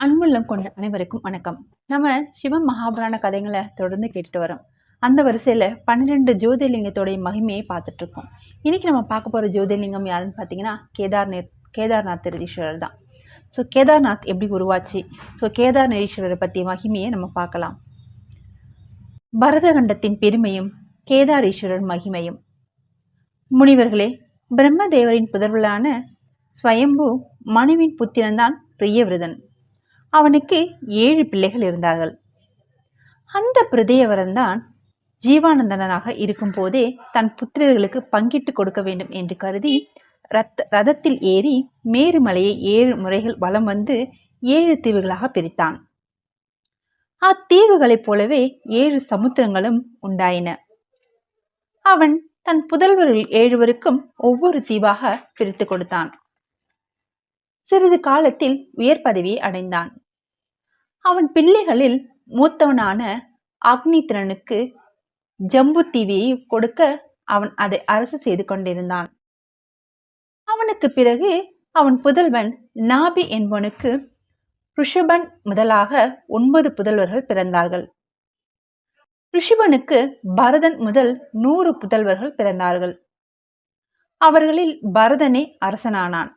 அன்புள்ளம் கொண்ட அனைவருக்கும் வணக்கம். நம்ம சிவம் மகாபுராண கதைகளை தொடர்ந்து கேட்டுட்டு வரோம். அந்த வரிசையில் பன்னிரெண்டு ஜோதிர்லிங்கத்தோடைய மகிமையை பார்த்துட்டு இருக்கோம் இன்னைக்கு நம்ம பார்க்க போகிற ஜோதிர்லிங்கம் யாருன்னு பார்த்தீங்கன்னா கேதார்நாத் கேதார்நாத் ஈஸ்வரர் தான். ஸோ கேதார்நாத் எப்படி உருவாச்சு? ஸோ கேதார்நாதீஸ்வரரை பற்றிய மகிமையை நம்ம பார்க்கலாம். பரதகண்டத்தின் பெருமையும் கேதாரீஸ்வரர் மகிமையும். முனிவர்களே பிரம்மதேவரின் புதர்வலான ஸ்வயம்பு மனுவின் புத்திரன்தான் பிரியவிரதன் அவனுக்கு ஏழு பிள்ளைகள் இருந்தார்கள். அந்த பிரதேயவரன்தான் ஜீவானந்தனாக இருக்கும் போதே தன் புத்திரர்களுக்கு பங்கிட்டு கொடுக்க வேண்டும் என்று கருதி ரத் ரதத்தில் ஏறி மேருமலையை ஏழு முறைகள் வலம் வந்து ஏழு தீவுகளாக பிரித்தான். அத்தீவுகளைப் போலவே ஏழு சமுத்திரங்களும் உண்டாயின. அவன் தன் புதல்வர்கள் ஏழுவருக்கும் ஒவ்வொரு தீவாக பிரித்து கொடுத்தான். சிறிது காலத்தில் உயர் பதவியை அடைந்தான். அவன் பிள்ளைகளில் மூத்தவனான அக்னித்திரனுக்கு ஜம்பு தீவியை கொடுக்க அவன் அதை அரசு செய்து கொண்டிருந்தான். அவனுக்கு பிறகு அவன் புதல்வன் நாபி என்பவனுக்கு ரிஷபன் முதலாக ஒன்பது புதல்வர்கள் பிறந்தார்கள். ரிஷபனுக்கு பரதன் முதல் நூறு புதல்வர்கள் பிறந்தார்கள். அவர்களில் பரதனே அரசனானான்.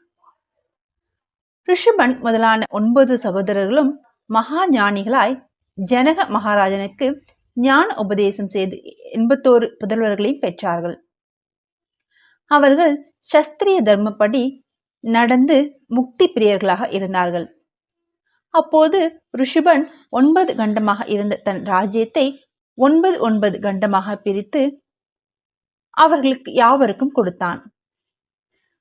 ரிஷபன் முதலான ஒன்பது சகோதரர்களும் மகா ஞானிகளாய் ஜனக மகாராஜனுக்கு ஞான உபதேசம் செய்து எண்பத்தோரு புதல்வர்களையும் பெற்றார்கள். அவர்கள் சஸ்திரிய தர்மப்படி நடந்து முக்தி பிரியர்களாக இருந்தார்கள். அப்போது ரிஷபன் ஒன்பது கண்டமாக இருந்த தன் ராஜ்யத்தை ஒன்பது ஒன்பது கண்டமாக பிரித்து அவர்களுக்கு யாவருக்கும் கொடுத்தான்.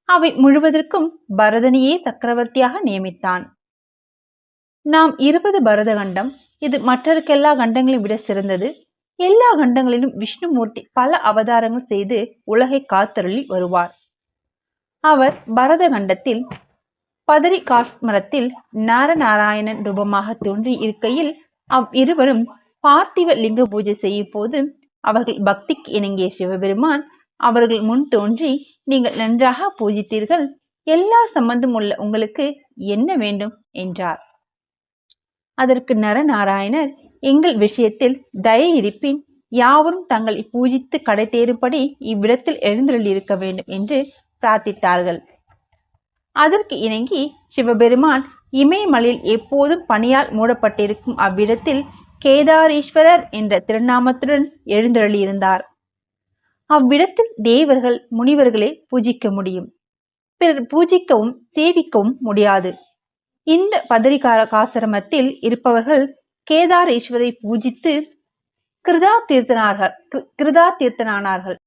அவை முழுவதற்கும் பரதனையே சக்கரவர்த்தியாக நியமித்தான். நாம் இருபது பரத கண்டம் இது மற்றருக்கெல்லா கண்டங்களையும் விட சிறந்தது. எல்லா கண்டங்களிலும் விஷ்ணுமூர்த்தி பல அவதாரங்கள் செய்து உலகை காத்தருளி வருவார். அவர் பரத கண்டத்தில் பதரி காஸ்மரத்தில் நாரநாராயணன் ரூபமாக தோன்றி இருக்கையில் அவ் இருவரும் பார்த்திவ லிங்க பூஜை செய்யும் போது அவர்கள் பக்திக்கு இணங்கிய சிவபெருமான் அவர்கள் முன் தோன்றி நீங்கள் நன்றாக பூஜித்தீர்கள். எல்லா சம்பந்தம் உள்ள உங்களுக்கு என்ன வேண்டும்? என்றார். அதற்கு நரநாராயணர் எங்கள் விஷயத்தில் தயை இருப்பின் யாவரும் தங்களை பூஜித்து கடை தேரும்படி இவ்விடத்தில் எழுந்தருளியிருக்க வேண்டும் என்று பிரார்த்தித்தார்கள். அதற்கு இணங்கி சிவபெருமான் இமயமலையில் எப்போதும் பணியால் மூடப்பட்டிருக்கும் அவ்விடத்தில் கேதாரீஸ்வரர் என்ற திருநாமத்துடன் எழுந்தருளியிருந்தார். அவ்விடத்தில் தேவர்கள் முனிவர்களை பூஜிக்க முடியும். பிறர் பூஜிக்கவும் சேவிக்கவும் முடியாது. இந்த பதரிகார காசிரமத்தில் இருப்பவர்கள் கேதாரேஸ்வரை பூஜித்து கிருதா தீர்த்தனார்கள் கிருதா தீர்த்தனானார்கள்.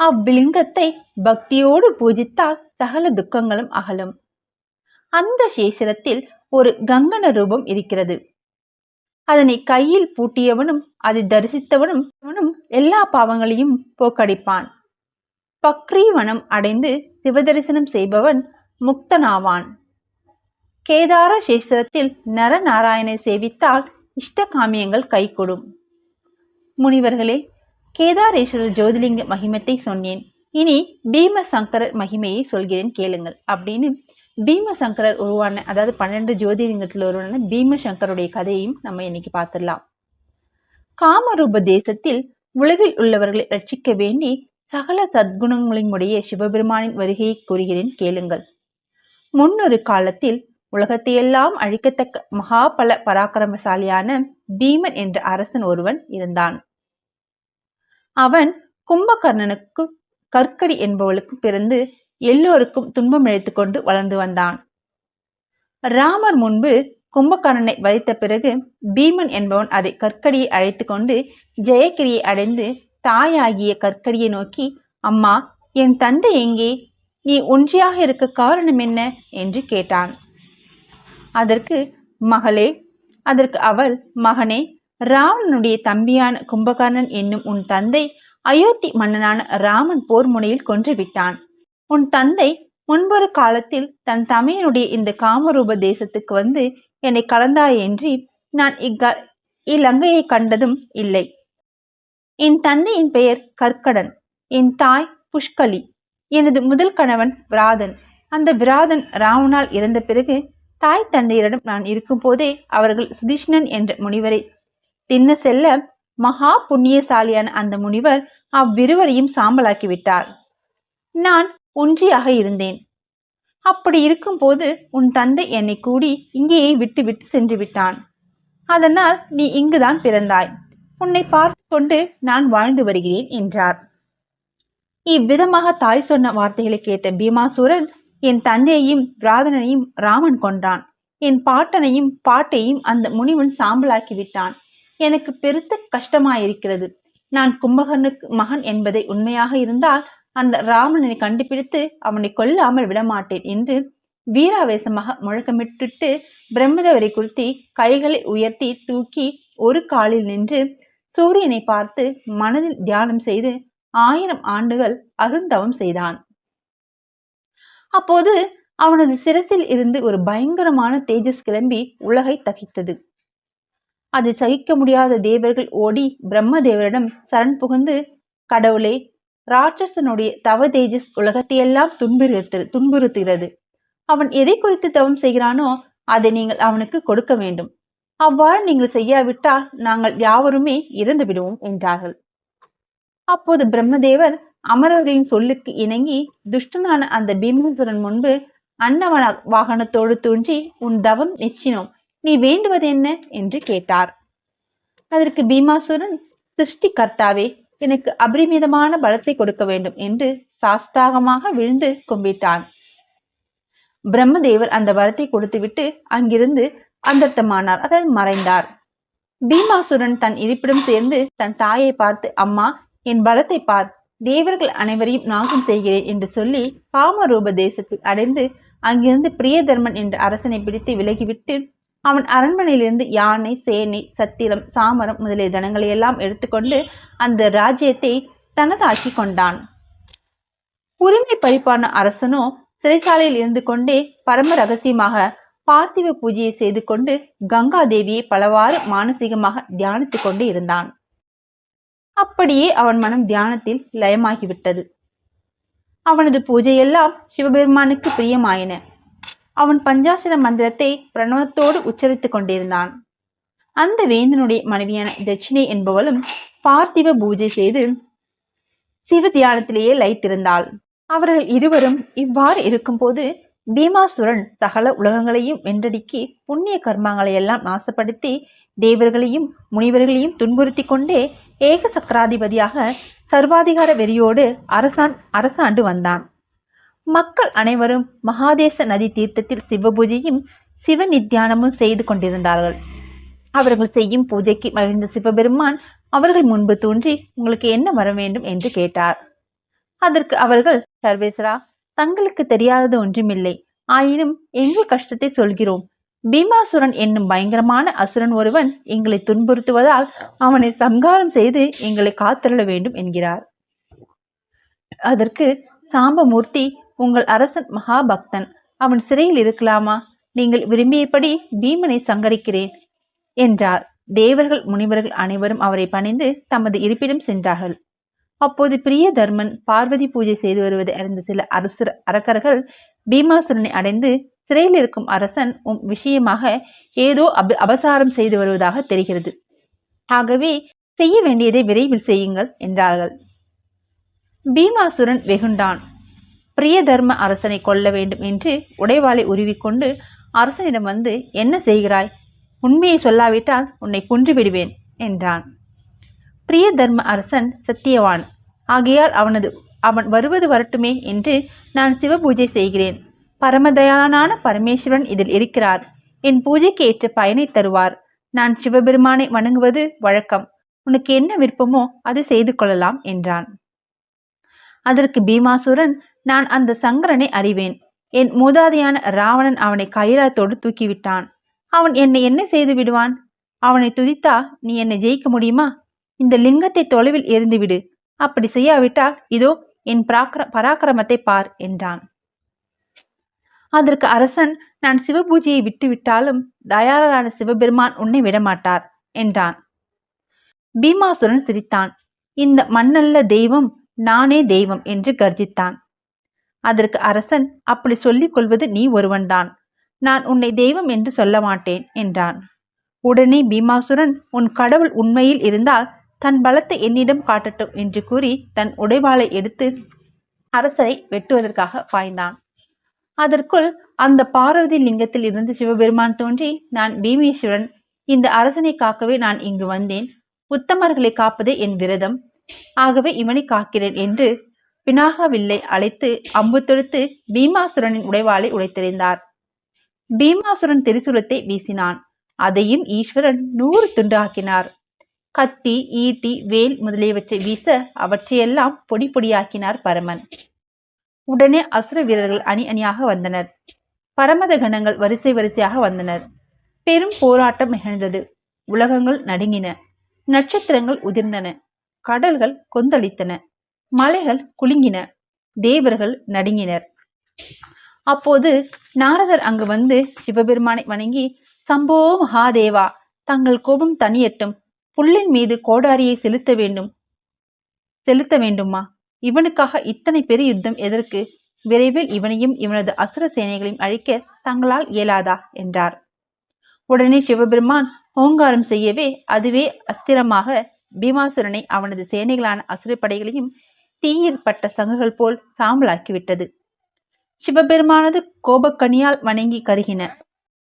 அவ்விலிங்கத்தை பக்தியோடு பூஜித்தால் சகல துக்கங்களும் அகலும். அந்த சேசரத்தில் ஒரு கங்கண ரூபம் இருக்கிறது. அதனை கையில் பூட்டியவனும் அதை தரிசித்தவனும் எல்லா பாவங்களையும் போக்கடிப்பான். பக்ரீவனம் அடைந்து சிவதரிசனம் செய்பவன் முக்தனாவான். கேதார சேஷரத்தில் நரநாராயணை சேவித்தால் இஷ்ட காமியங்கள் கைகூடும். முனிவர்களே கேதாரேஸ்வரர் ஜோதிலிங்க மகிமத்தை சொன்னேன். இனி பீமசங்கரர் மகிமையை சொல்கிறேன் கேளுங்கள் அப்படின்னு பீமசங்கரர் உருவான அதாவது பன்னெண்டு ஜோதிலிங்கத்தில் உருவான பீமசங்கருடைய கதையையும் நம்ம இன்னைக்கு பார்த்துடலாம். காமரூப தேசத்தில் உலகில் உள்ளவர்களை ரட்சிக்க வேண்டி சகல சத்குணங்களினுடைய சிவபெருமானின் வருகையை கூறுகிறேன் கேளுங்கள். முன்னொரு காலத்தில் உலகத்தையெல்லாம் அழிக்கத்தக்க மகாபல பராக்கிரமசாலியான பீமன் என்ற அரசன் ஒருவன் இருந்தான். அவன் கும்பகர்ணனுக்கு கற்கடி என்பவளுக்கு பிறந்து எல்லோருக்கும் துன்பம் இழைத்துக்கொண்டு வளர்ந்து வந்தான். ராமர் முன்பு கும்பகர்ணனை வதைத்த பிறகு பீமன் என்பவன் அதை கற்கடியை அழைத்து கொண்டு ஜெயகிரியை அடைந்து தாயாகிய கற்கடியை நோக்கி அம்மா என் தந்தை எங்கே? நீ ஒன்றியாக இருக்க காரணம் என்ன? என்று கேட்டான். அதற்கு மகளே அதற்கு அவள் மகனே ராவணனுடைய தம்பியான கும்பகர்ணன் என்னும் உன் தந்தை அயோத்தி மன்னனான ராமன் போர் முனையில் கொன்று விட்டான். உன் தந்தை முன்பொரு காலத்தில் தன் தமையனுடைய இந்த காமரூப தேசத்துக்கு வந்து என்னை கலந்தாயன்றி நான் இக்க இலங்கையை கண்டதும் இல்லை. என் தந்தையின் பெயர் கற்கடன் என் தாய் புஷ்கலி எனது முதல் கணவன் விராதன். அந்த விராதன் ராவணால் இறந்த பிறகு தாய் தந்தையரிடம் நான் இருக்கும்போதே அவர்கள் சுதிஷ்ணன் என்ற முனிவரை தின்ன செல்ல மகா புண்ணியசாலியான அந்த முனிவர் அவ்விருவரையும் சாம்பலாக்கி விட்டார். நான் ஒன்றியாக இருந்தேன். அப்படி இருக்கும்போது உன் தந்தை என்னை கூடி இங்கேயே விட்டு விட்டு சென்று விட்டான். அதனால் நீ இங்குதான் பிறந்தாய். உன்னை பார்த்து கொண்டு நான் வாழ்ந்து வருகிறேன் என்றார். இவ்விதமாக தாய் சொன்ன வார்த்தைகளை கேட்ட பீமாசூரன் என் தந்தையையும் பிராதனையும் ராமன் கொன்றான். என் பாட்டனையும் பாட்டையும் அந்த முனிவன் சாம்பலாக்கி விட்டான். எனக்கு பெருத்த கஷ்டமாயிருக்கிறது. நான் கும்பகர்ணுக்கு மகன் என்பதை உண்மையாக இருந்தால் அந்த ராமனை கண்டுபிடித்து அவனை கொல்லாமல் விடமாட்டேன் என்று வீராவேசமாக முழக்கமிட்டுட்டு பிரம்மதேவரை குறித்தி கைகளை உயர்த்தி தூக்கி ஒரு காலில் நின்று சூரியனை பார்த்து மனதில் தியானம் செய்து ஆயிரம் ஆண்டுகள் அருந்தவம் செய்தான். அப்போது அவனது சிரசில் இருந்து ஒரு பயங்கரமான தேஜஸ் கிளம்பி உலகை தகித்தது. அதை சகிக்க முடியாத தேவர்கள் ஓடி பிரம்மதேவரிடம் சரண் புகுந்து கடவுளே ராட்சசனுடைய தவ தேஜஸ் உலகத்தையெல்லாம் துன்புறுத்து துன்புறுத்துகிறது. அவன் எதை குறித்து தவம் செய்கிறானோ அதை நீங்கள் அவனுக்கு கொடுக்க வேண்டும். அவ்வாறு நீங்கள் செய்யாவிட்டால் நாங்கள் யாவருமே இறந்து விடுவோம் என்றார்கள். அப்போது பிரம்மதேவர் அமரரின் சொல்லுக்கு இணங்கி துஷ்டனான அந்த பீமாசுரன் முன்பு அன்னவன வாகனத்தோடு தோன்றி உன் தவம் நெச்சினோம் நீ வேண்டுவது என்ன என்று கேட்டார். அதற்கு பீமாசுரன் சிருஷ்டி கர்த்தாவே எனக்கு அபரிமிதமான பலத்தை கொடுக்க வேண்டும் என்று சாஸ்தாகமாக விழுந்து கும்பிட்டான். பிரம்மதேவர் அந்த வரத்தை கொடுத்துவிட்டு அங்கிருந்து அந்தர்த்தமானார் அதாவது மறைந்தார். பீமாசுரன் தன் இருப்பிடம் சேர்ந்து தன் தாயை பார்த்து அம்மா என் பலத்தை பார் தேவர்கள் அனைவரையும் நாசம் செய்கிறேன் என்று சொல்லி காமரூப தேசத்தில் அடைந்து அங்கிருந்து பிரியதர்மன் என்ற அரசனை பிடித்து விலகிவிட்டு அவன் அரண்மனையிலிருந்து யானை சேனை சத்திரம் சாமரம் முதலிய தனங்களை எல்லாம் எடுத்துக்கொண்டு அந்த ராஜ்யத்தை தனதாக்கி கொண்டான். உரிமை பறிப்பான அரசனோ சிறைசாலையில் இருந்து கொண்டே பரம ரகசியமாக பார்த்திவ பூஜையை செய்து கொண்டு கங்கா தேவியை பலவாறு மானசீகமாக தியானித்துக் கொண்டு இருந்தான். அப்படியே அவன் மனம் தியானத்தில் லயமாகிவிட்டது. அவனது பூஜையெல்லாம் சிவபெருமானுக்கு பிரியமாயின. அவன் பஞ்சாசன மந்திரத்தை பிரணவத்தோடு உச்சரித்துக் கொண்டிருந்தான். அந்த வேந்தனுடைய மனைவியான தட்சிணை என்பவளும் பார்த்திவ பூஜை செய்து சிவ தியானத்திலேயே லைத்திருந்தாள் அவர்கள் இருவரும் இவ்வாறு இருக்கும்போது பீமாசுரன் சகல உலகங்களையும் வென்றடிக்கி புண்ணிய கர்மங்களை எல்லாம் நாசப்படுத்தி தேவர்களையும் முனிவர்களையும் துன்புறுத்தி கொண்டே ஏக சக்கராதிபதியாக சர்வாதிகார வெறியோடு அரசான் அரசாண்டு வந்தான். மக்கள் அனைவரும் மகாதேச நதி தீர்த்தத்தில் சிவபூஜையும் சிவ நித்தியானமும் செய்து கொண்டிருந்தார்கள். அவர்கள் செய்யும் பூஜைக்கு மகிழ்ந்த சிவபெருமான் அவர்கள் முன்பு தோன்றி உங்களுக்கு என்ன வர வேண்டும்? என்று கேட்டார். அதற்கு அவர்கள் சர்வேஸ்வரா தங்களுக்கு தெரியாதது ஒன்றுமில்லை. ஆயினும் எங்கள் கஷ்டத்தை சொல்கிறோம். பீமாசுரன் என்னும் பயங்கரமான அசுரன் ஒருவன் எங்களை துன்புறுத்துவதால் அவனை சங்காரம் செய்து எங்களை காத்திருள வேண்டும் என்கிறார். அதற்கு சாம்பமூர்த்தி உங்கள் அரசன் மகாபக்தன் அவன் சிறையில் இருக்கலாமா? நீங்கள் விரும்பியபடி பீமனை சங்கரிக்கிறேன் என்றார். தேவர்கள் முனிவர்கள் அனைவரும் அவரை பணிந்து தமது இருப்பிடம் சென்றார்கள். அப்போது பிரிய தர்மன் பார்வதி பூஜை செய்து வருவதை அறிந்த சில அரசர் அரக்கர்கள் பீமாசுரனை அடைந்து சிறையில் இருக்கும் அரசன் உம் விஷயமாக ஏதோ அப அபசாரம் செய்து வருவதாக தெரிகிறது. ஆகவே செய்ய வேண்டியதை விரைவில் செய்யுங்கள் என்றார்கள். பீமாசுரன் வெகுண்டான். பிரியதர்ம அரசனை கொல்ல வேண்டும் என்று உடைவாளை உருவிக்கொண்டு அரசனிடம் வந்து என்ன செய்கிறாய்? உண்மையை சொல்லாவிட்டால் உன்னை கொன்று விடுவேன் என்றான். பிரியதர்ம அரசன் சத்தியவான். ஆகையால் அவனது அவன் வருவது வரட்டுமே என்று நான் சிவபூஜை செய்கிறேன். பரமதயானான பரமேஸ்வரன் இதில் இருக்கிறார். என் பூஜைக்கு ஏற்ற பயனை தருவார். நான் சிவபெருமானை வணங்குவது வழக்கம். உனக்கு என்ன விருப்பமோ அது செய்து கொள்ளலாம் என்றான். அதற்கு பீமாசுரன் நான் அந்த சங்கரனை அறிவேன். என் மூதாதையான ராவணன் அவனை கைலாத்தோடு தூக்கிவிட்டான். அவன் என்னை என்ன செய்து விடுவான்? அவனை துதித்தா நீ என்னை ஜெயிக்க முடியுமா? இந்த லிங்கத்தை தொலைவில் எரிந்துவிடு அப்படி செய்யாவிட்டால் இதோ என் பராக்கிர பராக்கிரமத்தை பார் என்றான். அதற்கு அரசன் நான் சிவபூஜையை விட்டுவிட்டாலும் தயாரரான சிவபெருமான் உன்னை விடமாட்டார் என்றான். பீமாசுரன் சிரித்தான். இந்த மண்ணல்ல தெய்வம் நானே தெய்வம் என்று கர்ஜித்தான். அதற்கு அரசன் அப்படி சொல்லிக் கொள்வது நீ ஒருவன்தான். நான் உன்னை தெய்வம் என்று சொல்ல மாட்டேன் என்றான். உடனே பீமாசுரன் உன் கடவுள் உண்மையில் இருந்தால் தன் பலத்தை என்னிடம் காட்டட்டும் என்று கூறி தன் உடைவாளை எடுத்து அரசரை வெட்டுவதற்காக பாய்ந்தான். அதற்குள் அந்த பார்வதி லிங்கத்தில் இருந்து சிவபெருமான் தோன்றி நான் பீமேஸ்வரன். இந்த அரசனை காக்கவே நான் இங்கு வந்தேன். உத்தமர்களை காப்பதே என் விரதம். ஆகவே இவனை காக்கிறேன் என்று பினாகவில்லை அழைத்து அம்பு தொடுத்து பீமாசுரனின் உடைவாளை உடைத்தெறிந்தார். பீமாசுரன் திரிசூலத்தை வீசினான். அதையும் ஈஸ்வரன் நூறு துண்டு ஆக்கினார். கத்தி ஈட்டி வேல் முதலியவற்றை வீச அவற்றையெல்லாம் பொடி பொடியாக்கினார் பரமன். உடனே அசுர வீரர்கள் அணி அணியாக வந்தனர். பரமத கணங்கள் வரிசை வரிசையாக வந்தனர். பெரும் போராட்டம் நிகழ்ந்தது. உலகங்கள் நடுங்கின. நட்சத்திரங்கள் உதிர்ந்தன. கடல்கள் கொந்தளித்தன. மலைகள் குலுங்கின. தேவர்கள் நடுங்கினர். அப்போது நாரதர் அங்கு வந்து சிவபெருமானை வணங்கி சம்போ மகாதேவா தங்கள் கோபம் தனியட்டும் புல்லின் மீது கோடாரியை செலுத்த வேண்டும். செலுத்த வேண்டுமா இவனுக்காக இத்தனை பெரிய யுத்தம் எதற்கு? விரைவில் இவனையும் இவனது அசுர சேனைகளையும் அழிக்க தங்களால் இயலாதா? என்றார். உடனே சிவபெருமான் ஓங்காரம் செய்யவே அதுவே அஸ்திரமாக பீமாசுரனை அவனது சேனைகளான அசுரப்படைகளையும் தீயில் பட்ட சங்குகள் போல் சாம்பலாக்கிவிட்டது. சிவபெருமானது கோபக்கனியால் வணங்கி கருகின.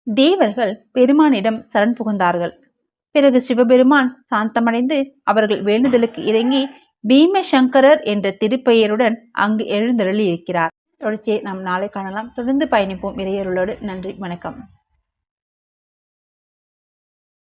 தேவர்கள் பெருமானிடம் சரண் புகுந்தார்கள். பிறகு சிவபெருமான் சாந்தமடைந்து அவர்கள் வேண்டுதலுக்கு இறங்கி பீமசங்கரர் என்ற திருப்பெயருடன் அங்கு எழுந்தருளி இருக்கிறார் தொடர்ச்சியை நாம் நாளை காணலாம். தொடர்ந்து பயணிப்போம். இறையருளோடு நன்றி. வணக்கம்.